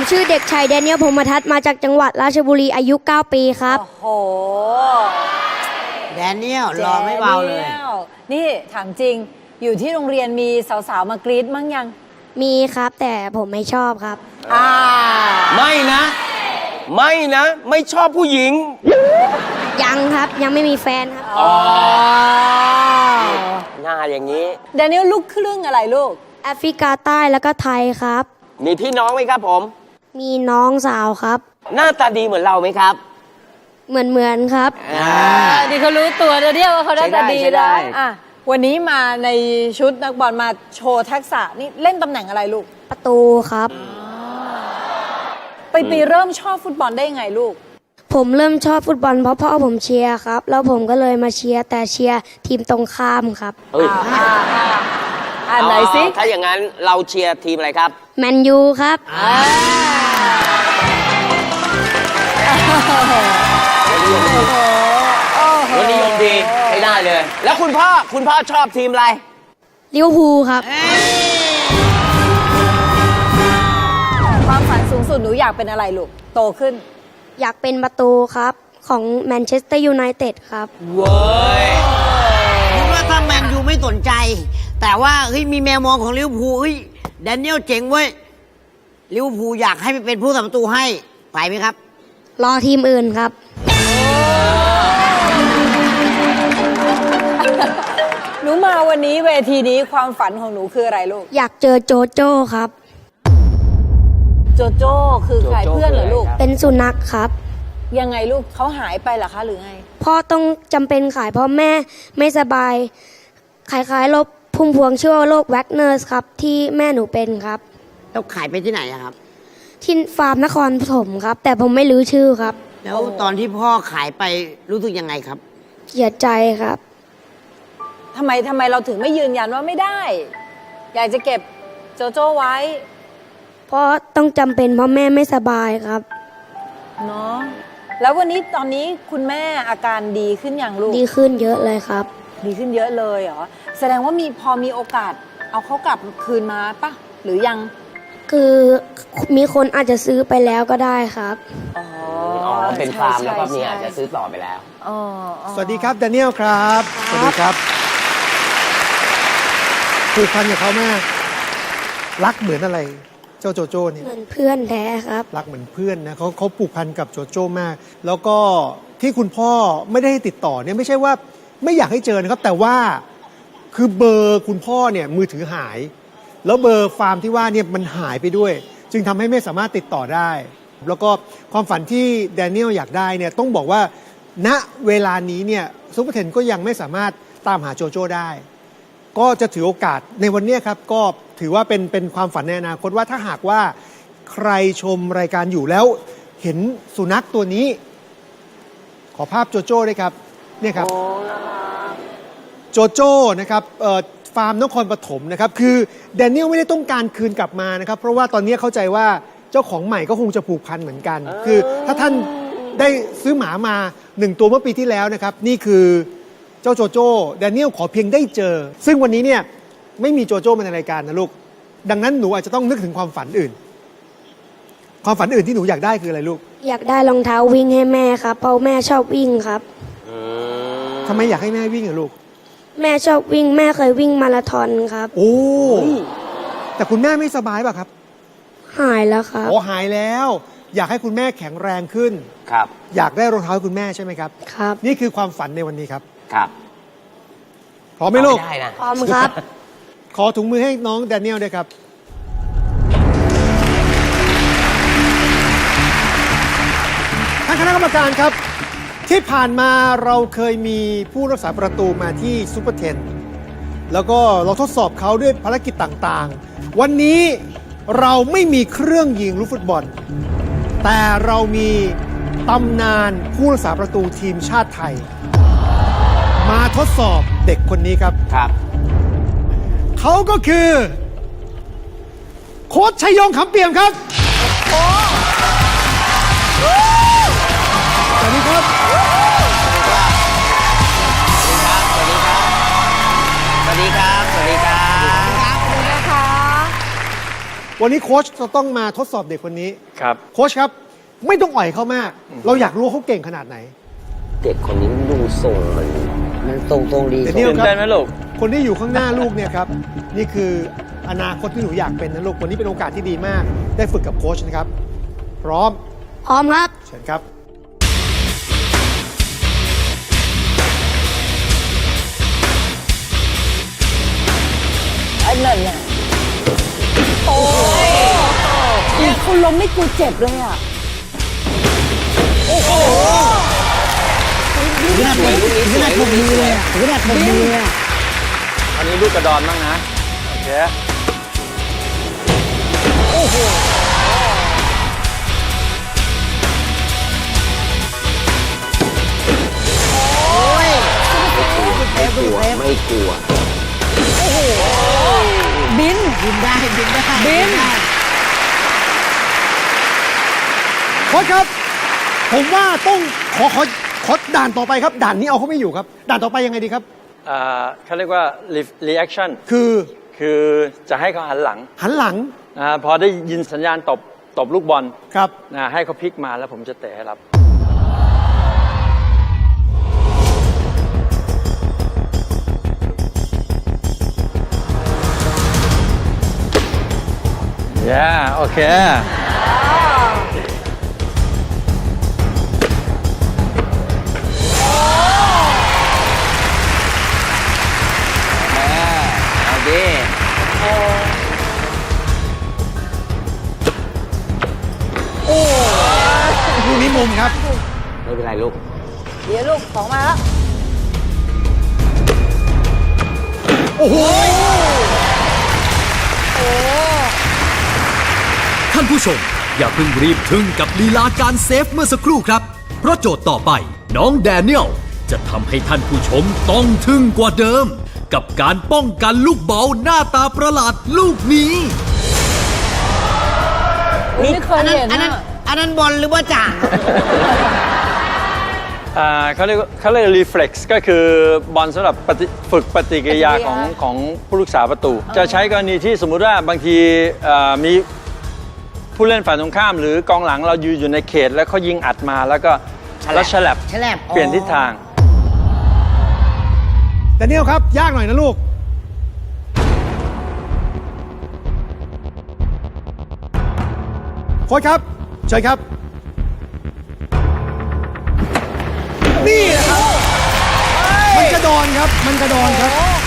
ผมชื่อเด็กชายแดเนียลพรหมทัศน์มาจากจังหวัดราชบุรีอายุ 9 ปีครับ โอ้โหแดเนียลรอไม่เบาเลย แดนีนี่ถามจริงอยู่ที่โรงเรียนมีสาวๆมากรี๊ดมั้งยัง มีครับแต่ผมไม่ชอบครับ อ่า ไม่นะ ไม่นะ ไม่ชอบผู้หญิง ยังครับยังไม่มีแฟนครับ อ๋อ หน้าอย่างนี้ แดเนียลลูกครึ่งอะไรลูก แอฟริกาใต้แล้วก็ไทยครับ มีพี่น้องไหมครับผม มีน้องสาวครับ หน้าตาดีเหมือนเราไหมครับ เหมือนเหมือนๆครับอ่าดีเขารู้ตัวเดี๋ยวเดียวว่าเขาได้แต่ดีใช้ได้นะอะวันนี้มาในชุดนักบอลมาโชว์ทักษะนี่เล่นตำแหน่งอะไรลูก ประตูครับ ไปไปเริ่มชอบฟุตบอลได้ยังไงลูก ผมเริ่มชอบฟุตบอลเพราะพ่อผมเชียร์ครับ แล้วผมก็เลยมาเชียร์แต่เชียร์ทีมตรงข้ามครับ เอ้ย อ่าอ่าอ่า อ่าไหนสิถ้าอย่างนั้นเราเชียร์ทีมอะไรครับ แมนยูครับอ่าวันนี้ยมดีใช้ได้เลย แล้วคุณพ่อคุณพ่อชอบทีมอะไร ลิเวอร์พูลครับ ความฝันสูงสุดหนูอยากเป็นอะไรลูก โตขึ้น อยากเป็นประตูครับ ของแมนเชสเตอร์ยูไนเต็ดครับ เว้ย คิดว่าถ้าแมนยูไม่สนใจ แต่ว่าเฮ้ยมีแมวมองของลิเวอร์พูลเฮ้ยแดเนียลเจ๋งเว้ยลิเวอร์พูลอยากให้ไปเป็นผู้ทำประตูให้ไปไหมครับ รอทีมอื่นครับ หนูมาวันนี้เวทีนี้ความฝันของหนูคืออะไรลูก อยากเจอโจโจ้ครับ โจโจ้คือใครเพื่อนเหรอลูก เป็นสุนัขครับ ยังไงลูกเขาหายไปเหรอคะหรือไง พ่อต้องจำเป็นขายเพราะแม่ไม่สบายคล้ายๆโรค พุ่มพวงชื่อว่าโรคแวกเนอร์สครับ ที่แม่หนูเป็นครับ แล้วขายไปที่ไหนอะครับ ที่ฟาร์มนครปฐมครับ แต่ผมไม่รู้ชื่อครับ แล้วตอนที่พ่อขายไปรู้สึกยังไงครับ เสียใจครับ ทำไมทำไมเราถึงไม่ยืนยันว่าไม่ได้ อยากจะเก็บโจโจ้ไว้ เพราะต้องจำเป็นเพราะแม่ไม่สบายครับ เนาะแล้ววันนี้ตอนนี้คุณแม่อาการดีขึ้นอย่างลูก ดีขึ้นเยอะเลยครับ ดีขึ้นเยอะเลยเหรอ แสดงว่ามีพอมีโอกาส เอาเขากลับคืนมาปะหรือยัง คือมีคนอาจจะซื้อไปแล้วก็ได้ครับ อ๋ออ๋อเป็นฟาร์มแล้วก็มีใช่อาจจะซื้อต่อไปแล้วอ๋ออ๋อ สวัสดีครับแดเนียลครับ สวัสดีครับผูกพันกับเขามาก รักเหมือนอะไร เจ้าโจโจ้เนี่ย เหมือนเพื่อนแท้ครับ รักเหมือนเพื่อนนะเขาเขาผูกพันกับโจโจ้มาก แล้วก็ที่คุณพ่อไม่ได้ให้ติดต่อเนี่ยไม่ใช่ว่า ไม่อยากให้เจอนะครับ แต่ว่าคือเบอร์คุณพ่อเนี่ยมือถือหาย แล้วเบอร์ฟาร์มที่ว่าเนี่ยมันหายไปด้วย จึงทำให้ไม่สามารถติดต่อได้ แล้วก็ความฝันที่แดเนียลอยากได้เนี่ยต้องบอกว่าณเวลานี้เนี่ยซุปเปอร์เทนก็ยังไม่สามารถตามหาโจโจ้ได้ ก็จะถือโอกาสในวันนี้ครับ ก็ถือว่าเป็นเป็นความฝันในอนาคตว่าถ้าหากว่าใครชมรายการอยู่แล้ว เห็นสุนัขตัวนี้ ขอภาพโจโจ้ด้วยครับ เนี่ยครับโจโจ้นะครับเอ่อฟาร์มนครปฐมนะครับ คือแดเนียลไม่ได้ต้องการคืนกลับมานะครับ เพราะว่าตอนนี้เข้าใจว่าเจ้าของใหม่ก็คงจะผูกพันเหมือนกัน คือถ้าท่านได้ซื้อหมามาหนึ่งตัวเมื่อปีที่แล้วนะครับ นี่คือเจ้าโจโจ้แดเนียลขอเพียงได้เจอ ซึ่งวันนี้เนี่ยไม่มีโจโจ้มาในรายการนะลูก ดังนั้นหนูอาจจะต้องนึกถึงความฝันอื่น ความฝันอื่นที่หนูอยากได้คืออะไรลูก อยากได้รองเท้าวิ่งให้แม่ครับ เพราะแม่ชอบวิ่งครับ ทำไมอยากให้แม่วิ่งอะลูก แม่ชอบวิ่งแม่เคยวิ่งมาราธอนครับ โอ้ แต่คุณแม่ไม่สบายป่ะครับหายแล้วครับ โอ้หายแล้ว อยากให้คุณแม่แข็งแรงขึ้น ครับ อยากได้รองเท้าให้คุณแม่ใช่ไหมครับ ครับนี่คือความฝันในวันนี้ครับ ครับพร้อมไหมลูก เอาไม่ได้นะพร้อมครับ ขอถุงมือให้น้องแดเนียลด้วยครับ ท่านคณะกรรมการครับ ที่ผ่านมาเราเคยมีผู้รักษาประตูมาที่ซูเปอร์เทนแล้วก็เราทดสอบเขาด้วยภารกิจต่างๆ วันนี้เราไม่มีเครื่องยิงลูกฟุตบอล แต่เรามีตำนานผู้รักษาประตูทีมชาติไทย มาทดสอบเด็กคนนี้ครับ ครับ เขาก็คือ โค้ชชัยยงคำเปี่ยมครับส วัสดีครับสวัสดีครับนะคะวันนี้โค้ชจะต้องมาทดสอบเด็กคนนี้ ครับ โค้ชครับ ไม่ต้องอ่อยเขามาก เราอยากรู้ว่าเขาเก่งขนาดไหน เด็กคนนี้ดูทรงมันมันตรงตรงๆดีเดี๋ยวนี้ ตื่นเต้นไหมลูก คนที่อยู่ข้างหน้าลูกเนี่ยครับ นี่คืออนาคตที่หนูอยากเป็นนะลูกวันนี้เป็นโอกาสที่ดีมาก ได้ฝึกกับโค้ชนะครับ พร้อม พร้อมครับ เชิญครับ ไอ้นั่นน่ะ คุณล้มไม่กลัวเจ็บเลยอะขนาดผมขนาดผมมือเลยอะขนาดผมมือเลยอะอันนี้ลูกกระดอนบ้างนะ โอเคไม่กลัว ไม่กลัวบิน บินได้ บินได้ บิน โค้ชครับ ผมว่าต้องขอขอขอด่านต่อไปครับ ด่านนี้เอาเขาไม่อยู่ครับ ด่านต่อไปยังไงดีครับ อ่าเขาเรียกว่า re- reaction คือคือจะให้เขาหันหลังหันหลังนะพอได้ยินสัญญาณตบตบลูกบอลครับ นะให้เขาพลิกมาแล้วผมจะเตะให้รับ yeah โอเค นี้มุมครับ ไม่เป็นไรลูก เดี๋ยวลูกของมาแล้ว โอ้โห ท่านผู้ชม อย่าเพิ่งรีบทึ่งกับลีลาการเซฟเมื่อสักครู่ครับ เพราะโจทย์ต่อไป น้องแดเนียลจะทำให้ท่านผู้ชมต้องทึ่งกว่าเดิม กับการป้องกันลูกเบาหน้าตาประหลาดลูกนี้ไม่เคยอันนั้นเห็นอันนั้น อะอันนั้นบอลหรือว่าจ่าอ่าเขาเรียกว่าเขาเรียก reflex ก็คือบอลสำหรับปฏิฝึกปฏิกิริยาของของผู้รักษาประตู จะใช้กรณีที่สมมุติว่าบางทีเอ่อมีผู้เล่นฝ่ายตรงข้าม หรือกองหลังเรายืนอยู่ในเขต แล้วเขายิงอัดมาแล้วก็แล้วฉลับฉลับเปลี่ยนทิศทาง แต่เนี่ยครับ ยากหน่อยนะลูก โค้ชครับ เชิญครับ นี่แหละครับ มันกระดอนครับ มันกระดอนครับ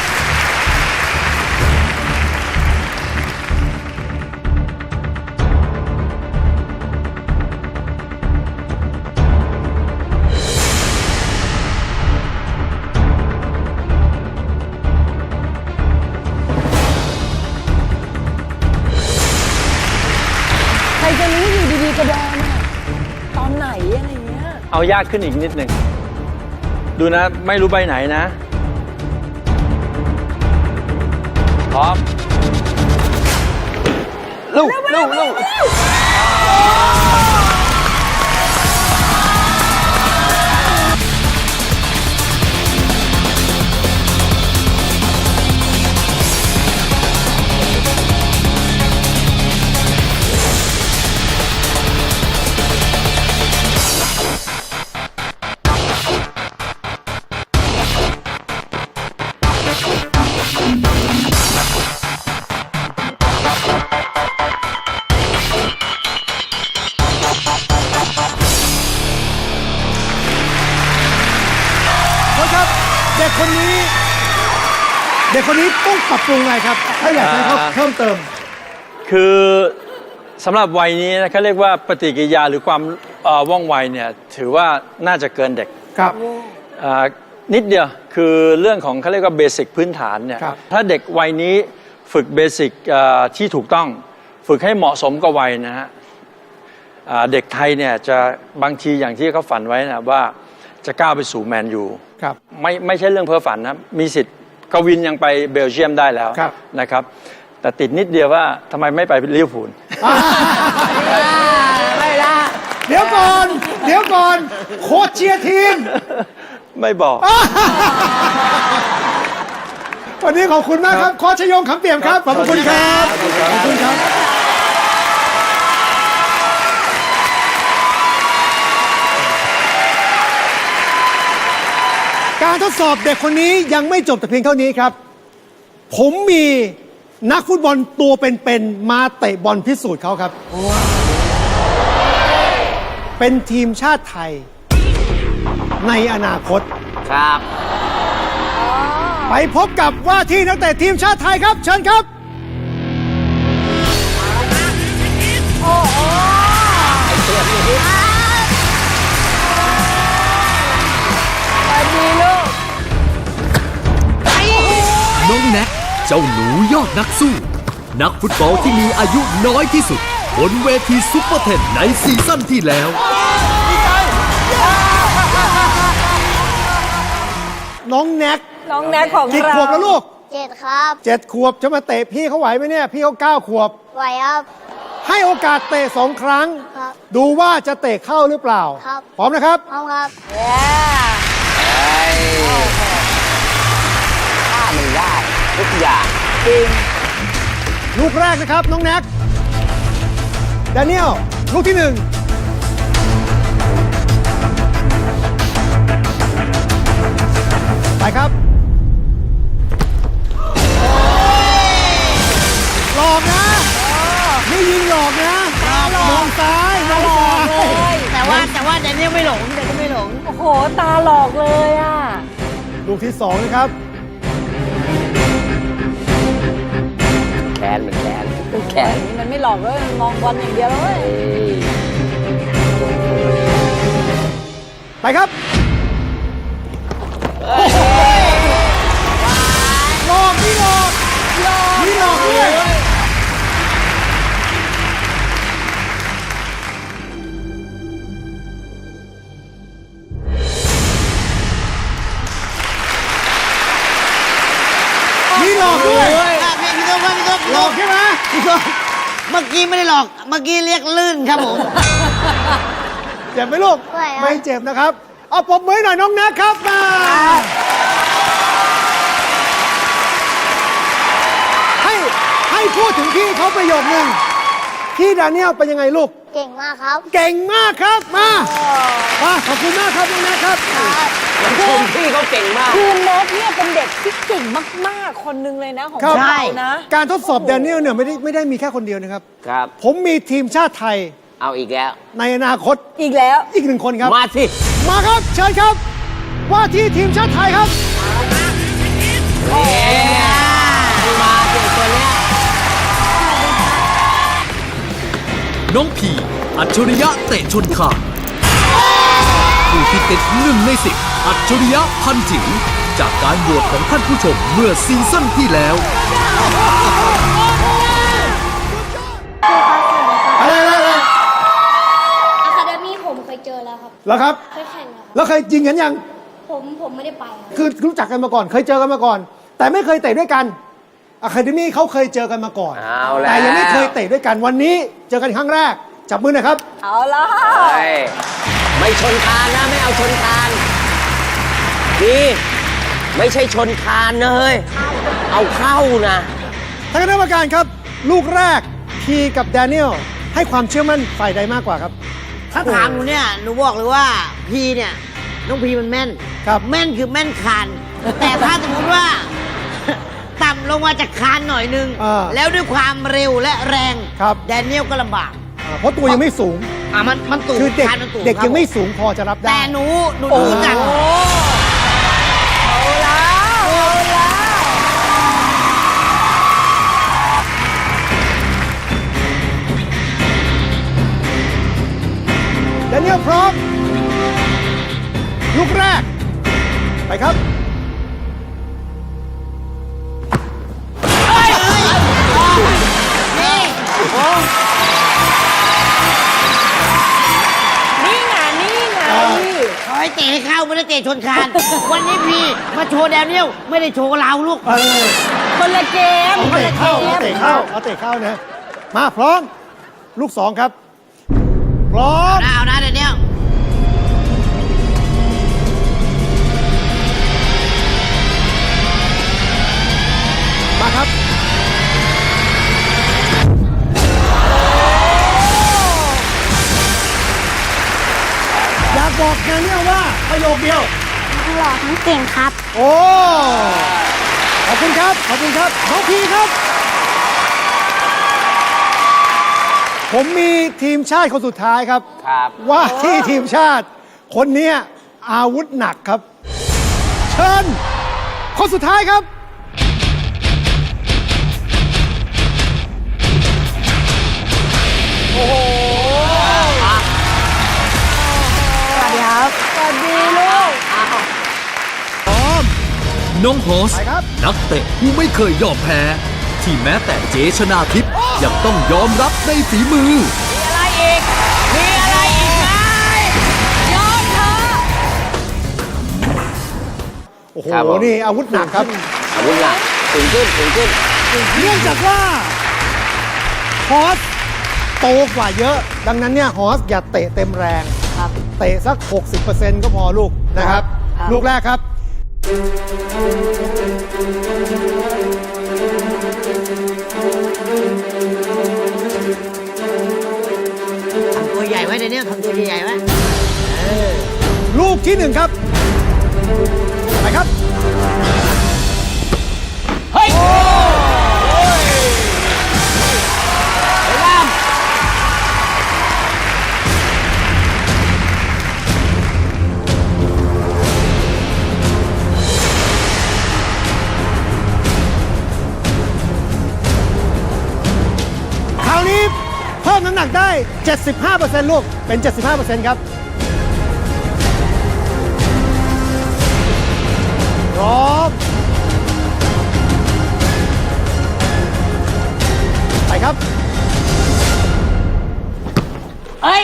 เอายากขึ้นอีกนิดหนึ่ง ดูนะ ไม่รู้ใบไหนนะ พร้อมลูกลูกลูก ปรับปรุงอะไรครับถ้าอยากให้เขาอ่าเพิ่มเติม คือสำหรับวัยนี้นะเขาเรียกว่าปฏิกิริยาหรือความเอ่อว่องไวเนี่ยถือว่าน่าจะเกินเด็กครับ อ่านิดเดียวคือเรื่องของเขาเรียกว่าเบสิกพื้นฐานเนี่ยครับถ้าเด็กวัยนี้ฝึกเบสิกอ่าที่ถูกต้อง ฝึกให้เหมาะสมกับวัยนะฮะอ่าเด็กไทยเนี่ยจะบางทีอย่างที่เขาฝันไว้นะว่าจะก้าวไปสู่แมนยูครับ ไม่ไม่ใช่เรื่องเพ้อฝันนะมีสิทธิ์ กวินยังไปเบลเยียมได้แล้วครับ นะครับ แต่ติดนิดเดียวว่าทำไมไม่ไปลิเวอร์พูล ไม่ละเดี๋ยวก่อน เดี๋ยวก่อน โค้ชเชียร์ทีม ไม่บอก วันนี้ขอบคุณมากครับโค้ชชยงคำเปี่ยมครับ ขอบพระคุณครับ ขอบคุณครับ การทดสอบเด็กคนนี้ยังไม่จบแต่เพียงเท่านี้ครับ ผมมีนักฟุตบอลตัวเป็นๆมาเตะบอลพิสูจน์เขาครับ เป็นทีมชาติไทย ในอนาคต ครับ ไปพบกับว่าที่นักเตะทีมชาติไทยครับ เชิญครับ จ้าหนูยอดนักสู้ นักฟุตบอลที่มีอายุน้อยที่สุด บนเวทีซุปเปอร์เทนในซีซั่นที่แล้ว น้องแน็กน้องแน็กของกี่เราขวบแล้วลูกเจ็ดครับเจ็ดขวบจะมาเตะพี่เขาไหวไหมเนี่ย พี่เขาเก้าขวบ ไหวครับ ให้โอกาสเตะสองครั้ง ครับ ดูว่าจะเตะเข้าหรือเปล่า ครับ พร้อมนะครับ พร้อมครับถ้ามันได้ ทุกอย่างลูกแรกนะครับ น้องแน็กแดเนียลลูกที่หนึ่งไปครับหลอกนะนี่ยิงหลอกนะมองซ้ายมองซ้ายแต่ว่าแต่ว่าแดเนียลไม่หลงแดเนียลไม่หลง โอ้โห ตาหลอกเลยอะ ลูกที่สองนะครับ นเหมือนแขนแขนนี่มันไม่หลอกเลยมันมองบอลอย่างเดียวเลยไปครับหลอกนี่หลอกนี่หลอกด้วย หลอตุ๊กกใช่ไหมพี่ตุ๊กเมื่อกี้ไม่ได้หลอก เมื่อกี้เรียกลื่นครับผม เจ็บไหมลูก ไม่ครับ ไม่เจ็บนะครับ เอาปมมือหน่อยน้องแนักครับมาให้ให้พูดถึงพี่เขาประโยคนึงพี่ดานิเอลเป็นยังไงลูก เก่งมากครับ เก่งมากครับมามาขอบคุณมากครับน้องแนักครับ ชมพี่เขาเก่งมาก คือแน็กเนี่ยเป็นเด็กที่เก่งมาก ๆ คนหนึงเลยนะของครับเรานะ การทดสอบแดเนียลเนี่ยไม่ได้ไม่ได้มีแค่คนเดียวนะครับ ครับ ผมมีทีมชาติไทยเอาอีกแล้ว ในอนาคตอีกแล้ว อีกหนึ่งคนครับ มาสิ มาครับเชิญครับ ว่าที่ทีมชาติไทยครับ มาเด็กตัวเนี้ยน้องพีอัจฉริยะเตะชนคานผู้ ที่ติดหนึ่งในสิบอัจฉริยะพันจิ๋วจากการโหวตของท่านผู้ชมเมื่อซีซั่นที่แล้วอะไรอะไรอะไรอะคาเดมี่ผมเคยเจอแล้วครับแล้วครับ เคยแข่งครับแล้วเคยจริงกันยัง ผมผมไม่ได้ไปครับคือรู้จักกันมาก่อน เคยเจอกันมาก่อน แต่ไม่เคยเตะด้วยกันอะคาเดมี่เขาเคยเจอกันมาก่อน เอาแล้ว แต่ยังไม่เคยเตะด้วยกันวันนี้ เจอกันครั้งแรก จับมือหน่อยครับ เอาละ เฮ้ย ไม่ชนคานนะ ไม่เอาชนคานดีไม่ใช่ชนคานนะเฮ้ย เอาเข้านะท่านคณะกรรมการครับ ลูกแรกพีกับแดเนียลให้ความเชื่อมั่นฝ่ายใดมากกว่าครับถ้าถามหนูเนี่ยหนูบอกเลยว่าพีเนี่ยน้องพีมันแม่นครับแม่นคือแม่นคาน แต่ถ้าสมมติว่า ต่ำลงมาจากคานหน่อยนึงอ่าแล้วด้วยความเร็วและแรงครับแดเนียลก็ลำบากอ่าเพราะตัวยังไม่สูง อะมันมันตูคือเด็ก คานมันตูเด็กครับยังไม่ผสูงพอจะรับได้ แต่หนูหนูดูจากเอาแล้วเอาแล้วแดเนียลพร้อม ลูกแรก ไปครับ ให้เตะให้เข้าไม่ได้เตะชนคาน วันนี้พี่มาโชว์แดเนียลไม่ได้โชว์เราลูกเออคนละเกมเอาคนเตะละเกเข้าเอามเตะเข้าเอาเตะเข้านะมาพร้อม ลูกสองครับ พร้อม เอานะเอานะแด ประโยคเดียวหล่อทั้งเก่งครับ โอ้ ขอบคุณครับ ขอบคุณครับน้องพีครับ ผมมีทีมชาติคนสุดท้ายครับ ครับ ว่าที่ทีมชาติ คนเนี้ยอาวุธหนักครับ เชิญ คนสุดท้ายครับส น้องโฮส ไปครับ นักเตะผู้ไม่เคยยอมแพ้ ที่แม้แต่เจชนาทิพย์ยังต้องยอมรับในฝีมือโอ้โห ครับผม นี่อาวุธหนักครับ อาวุธหลักสูงขึ้นสูงขึ้น เนื่องจากว่าฮอสโตกว่าเยอะ ดังนั้นเนี่ยฮอสอย่าเตะเต็มแรง ครับ เตะสัก 60%ก็พอลูกนะครับ ครับ ลูกแรกครับ ทำตัวใหญ่ไว้เดนเนียทำตัวใหญ่ไว้ ลูกที่หนึ่งครับ ไปครับ น้ำหนักได้ 75%ลูก เป็น 75%ครับ พร้อม ไปครับเฮ้ย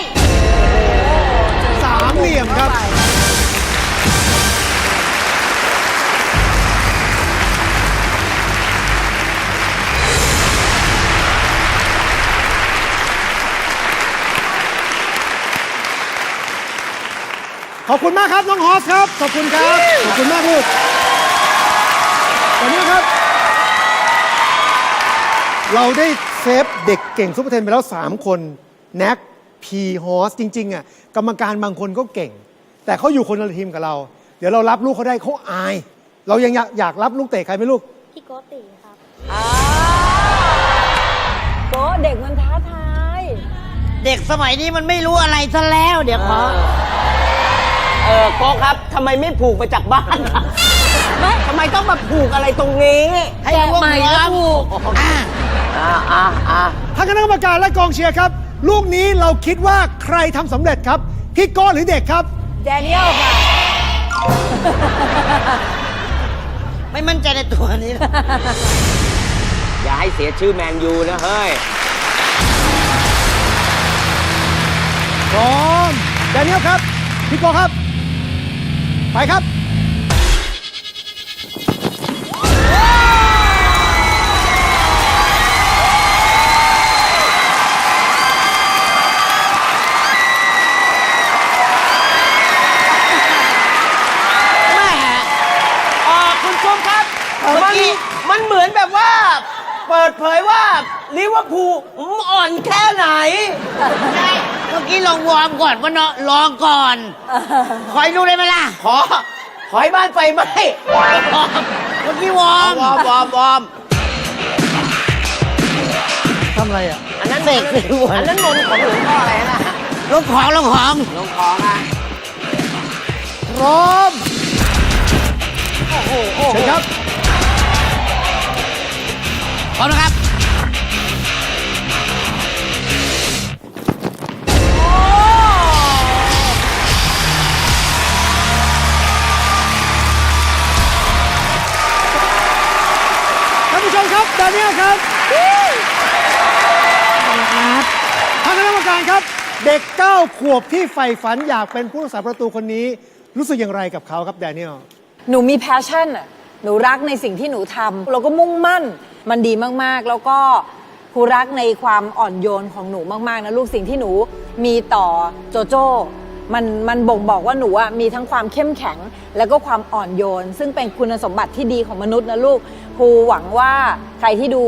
สามเหลี่ยมครับ ขอบคุณมากครับน้องฮอสครับ ขอบคุณครับ ขอบคุณมากลูกตอนนี้ครับ เราได้เซฟเด็กเก่งซุปเปอร์เทนไปแล้ว 3 คนแน็กพีฮอสจริง ๆอะกรรมการบางคนก็เก่ง แต่เขาอยู่คนละทีมกับเรา เดี๋ยวเรารับลูกเขาได้เขาอาย เรายังอยากอยากรับลูกเตะใครไหมลูก พี่โกติครับอ่าโก้เด็กมันท้าทาย เด็กสมัยนี้มันไม่รู้อะไรซะแล้ว เดี๋ยวขอ เออโก้ครับทำไมไม่ผูกมาจากบ้านครับทำไมต้องมาผูกอะไรตรงนี้ให้รู้ว่าแกะใหม่พร้อแล้วถูก อะอ่าอ่าอ่าท่านคณะกรรมการและกองเชียร์ครับ ลูกนี้เราคิดว่าใครทำสำเร็จครับพี่โก้หรือเด็กครับ แดเนียลค่ะ ไม่มั่นใจในตัวนี้นะอย่าให้เสียชื่อแมนยูนะเฮ้ย พร้อมแดเนียลครับ พี่โก้ครับ ไปครับแม่เออคุณชมครับเมื่อมันกี้มันเหมือนแบบว่า เปิดเผยว่าลิเวอร์พูลอ่อนแค่ไหน ใช่เมื่อกี้ลองวอร์มก่อนว่าเนาะลองก่อน ขอให้ดูได้ไหมล่ะขอ ขอให้บ้านไฟไหม้เมื่อกี้วอร์มวอร์มวอร์มวอร์มทำอะไรอะ อันนั้นเสกสิวะอันนั้นนมของหลวงพ่ออะไรนะลงของลงของหลวงพ่อนะพร้อมเชิญครับพร้อมนะครับานผู้ชมครับดานิเอลครับท่านคณะกรรมการครับ เด็ก 9 ขวบที่ใฝ่ฝันอยากเป็นผู้รักษาประตูคนนี้ รู้สึกอย่างไรกับเขาครับแดเนียลหนูมีแพชชั่นอะหนูรักในสิ่งที่หนูทำเราก็มุ่งมั่นมันดีมากๆ แล้วก็ครูรักในความอ่อนโยนของหนูมากๆนะลูกสิ่งที่หนูมีต่อโจโจ้ มันมันบ่งบอกว่าหนูอะมีทั้งความเข้มแข็ง แล้วก็ความอ่อนโยน ซึ่งเป็นคุณสมบัติที่ดีของมนุษย์นะลูกครูหวังว่าใครที่ดู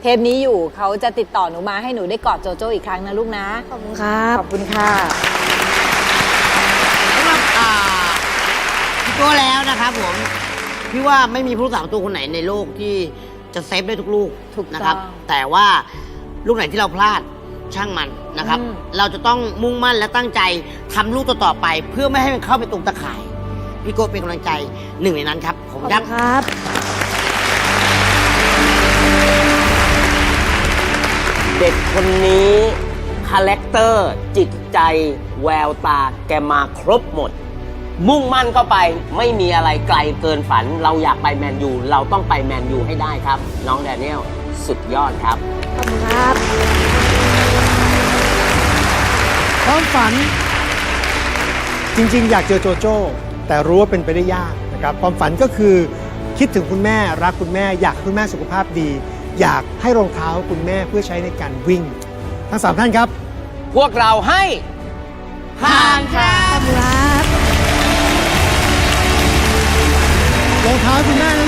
เทปนี้อยู่เขาจะติดต่อหนูมาให้หนูได้กอดโจโจ้อีกครั้งนะลูกนะ ขอบคุณครับขอบคุณค่ะสำหรับอ่าพี่โก้ตัวแล้วนะครับผมพี่ว่าไม่มีผู้รักษาประตูคนไหนในโลกที่จะเซฟได้ทุกลูกถูกต้อง นะครับ แต่ว่าลูกไหนที่เราพลาด ช่างมันนะครับ อืม เราจะต้องมุ่งมั่นและตั้งใจทำลูกต่อๆไป เพื่อไม่ให้มันเข้าไปตรงตะข่าย พี่โก้เป็นกำลังใจหนึ่งในนั้นครับผมขอบคคุรับณครับ เด็กคนนี้คาแรคเตอร์จิตใจ แววตาแกมาครบหมด มุ่งมั่นเข้าไปไม่มีอะไรไกลเกินฝัน เราอยากไปแมนยูเราต้องไปแมนยูให้ได้ครับ น้องแดเนียลสุดยอดครับ ขอบคุณครับ ความฝัน จริงๆ อยากเจอโจโจ้ แต่รู้ว่าเป็นไปได้ยากนะครับ ความฝันก็คือคิดถึงคุณแม่รักคุณแม่อยากให้คุณแม่สุขภาพดี อยากให้รองเท้าคุณแม่เพื่อใช้ในการวิ่ง ทั้งสามท่านครับ พวกเราให้ผ่านครับขอบคุณครับรองเท้าคุณแม่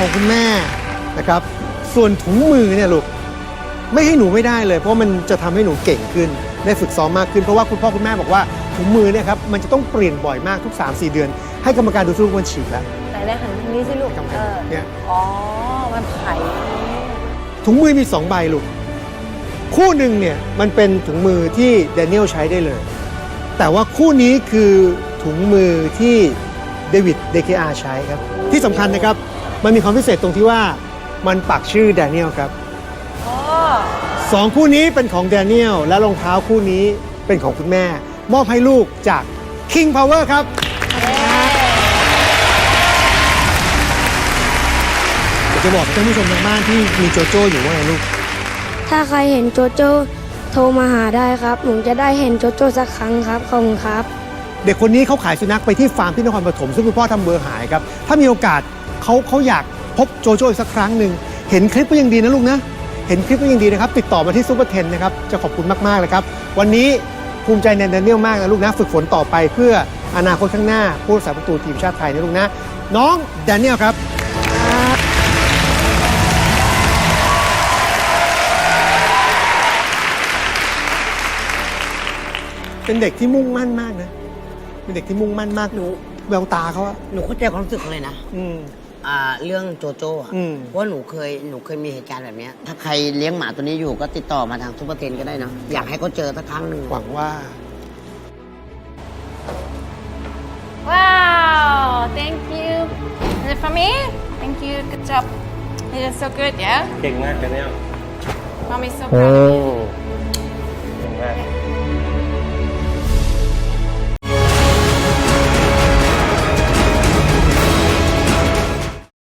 ของคุณแม่นะครับ ส่วนถุงมือเนี่ยลูกไม่ให้หนูไม่ได้เลย เพราะมันจะทำให้หนูเก่งขึ้นได้ฝึกซ้อมมากขึ้นเพราะว่าคุณพ่อคุณแม่บอกว่าถุงมือเนี่ยครับมันจะต้องเปลี่ยนบ่อยมากทุก 3-4 เดือน ให้กรรมการดูทุกวันฉีกแล้วแต่ในหันทางนี้สิลูกกำแพเองอเนี่ยอ๋อมันไผ่ถุงมือมี 2 ใบลูกคู่หนึ่งเนี่ยมันเป็นถุงมือที่แดเนียลใช้ได้เลย แต่ว่าคู่นี้คือถุงมือที่เดวิดเดเคอาใช้ครับ ที่สำคัญนะครับ มันมีความพิเศษตรงที่ว่ามันปักชื่อแดเนียลครับอ๋อสองคู่นี้เป็นของแดเนียลและรองเท้าคู่นี้เป็นของคุณแม่ มอบให้ลูกจาก King Power ครับอยากจะบอกกับท่านผู้ชมทางบ้านที่มีโจโจ้อยู่ว่าไงลูก ถ้าใครเห็นโจโจ้โทรมาหาได้ครับผมจะได้เห็นโจโจ้สักครั้งครับขอบคุณครับ เด็กคนนี้เขาขายสุนัขไปที่ฟาร์มที่นครปฐมซึ่งคุณพ่อทำเบอร์หายครับ ถ้ามีโอกาส เขาเขาอยากพบโจโจ้อีกสักครั้งหนึ่งเห็นคลิปก็ยังดีนะลูกนะเห็นคลิปก็ยังดีนะครับ ติดต่อมาที่ซูเปอร์เทนนะครับจะขอบคุณมากๆเลยครับ วันนี้ภูมิใจในแดเนียลมากนะลูกนะ ฝึกฝนต่อไปเพื่ออนาคตข้างหน้า ผู้รักษาประตูทีมชาติไทยนะลูกนะ น้องแดเนียลครับ เป็นเด็กที่มุ่งมั่นมากนะ เป็นเด็กที่มุ่งมั่นมากหนูแววตาเขาอะหนูเข้าใจความรู้สึกเขาเลยนะ อืม อ่าเรื่องโจโจ้อะอืม เพราะว่าหนูเคยหนูเคยมีเหตุการณ์แบบเนี้ย ถ้าใครเลี้ยงหมาตัวนี้อยู่ก็ติดต่อมาทางซุปเปอร์เทนก็ได้นะอยากให้เขาเจอสักครั้งหนึ่งหวังว่า Wow, thank you. Is it for me? Thank you. Good job. You did so good, yeah? เก่งมากแดเนียล Mommy's so proud of you.